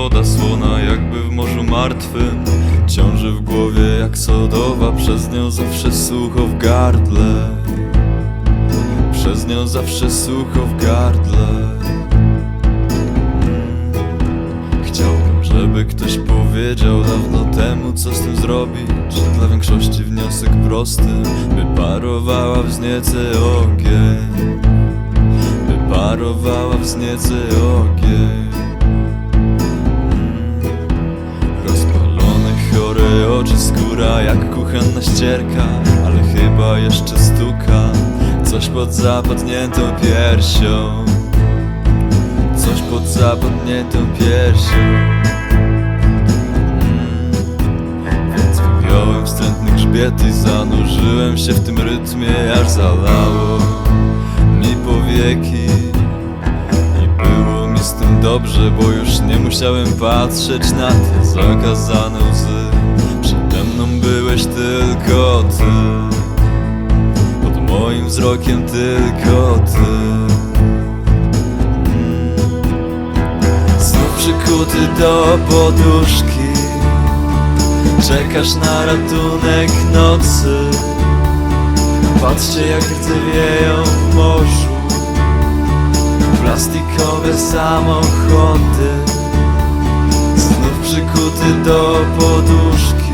woda słona jakby w morzu martwym. Ciąży w głowie jak sodowa, przez nią zawsze sucho w gardle. Przez nią zawsze sucho w gardle. Hmm. Chciałbym, żeby ktoś powiedział dawno temu co z tym zrobić. Dla większości wniosek prosty, by parowała wzniece ogień. By parowała wzniece ogień. Chore oczy, skóra jak kuchenna ścierka Ale chyba jeszcze stuka. Coś pod zapadniętą piersią. Coś pod zapadniętą piersią. Mm. Więc wyjąłem wstrętny grzbiet i zanurzyłem się w tym rytmie Aż zalało mi powieki. I było mi z tym dobrze, bo już nie musiałem patrzeć na te zakazane łzy mną byłeś tylko ty. Pod moim wzrokiem tylko ty. Znów przykuty do poduszki. Czekasz na ratunek nocy. Patrzcie jak rdzewieją w morzu. Plastikowe samochody. Znów przykuty do poduszki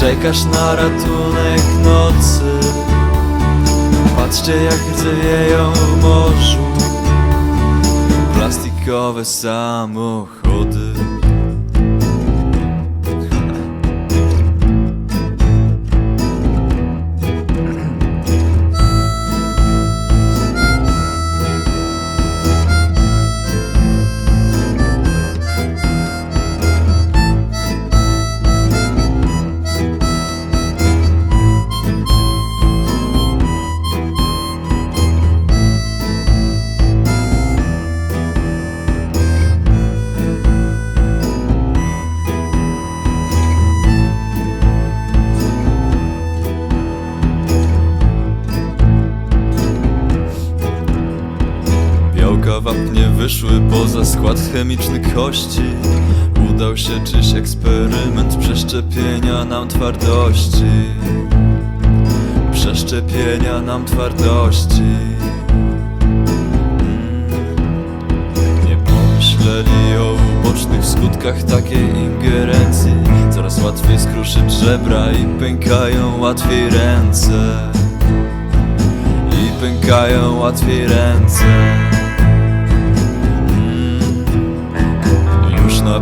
Czekasz na ratunek nocy. Patrzcie jak rdzewieją w morzu. Plastikowe samochody Wapnie wyszły poza skład chemiczny kości. Udał się czyś eksperyment przeszczepienia nam twardości. Przeszczepienia nam twardości. Mm. Nie pomyśleli o ubocznych skutkach takiej ingerencji. Coraz łatwiej skruszyć żebra i pękają łatwiej ręce. Pękają łatwiej ręce.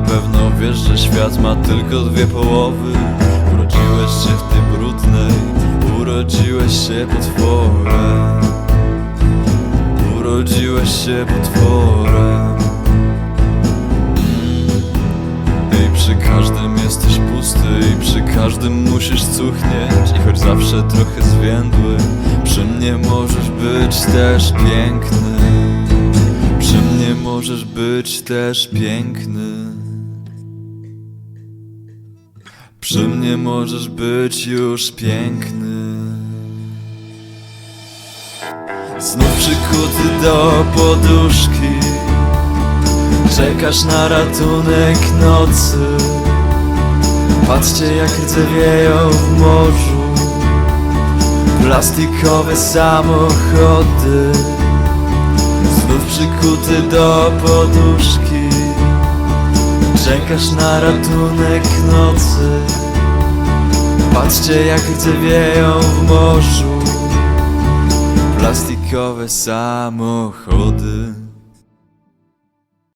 Pewno wiesz, że świat ma tylko dwie połowy. Urodziłeś się w tej brudnej, urodziłeś się potworem. Urodziłeś się potworem. I przy każdym jesteś pusty I przy każdym musisz cuchnieć I choć zawsze trochę zwiędły Przy mnie możesz być też piękny Przy mnie możesz być też piękny Przy mnie możesz być już piękny. Znów przykuty do poduszki. Czekasz na ratunek nocy. Patrzcie jak rdzewieją w morzu. Plastikowe samochody. Znów przykuty do poduszki Czekasz na ratunek nocy. Patrzcie jak rdzewieją w morzu Plastikowe samochody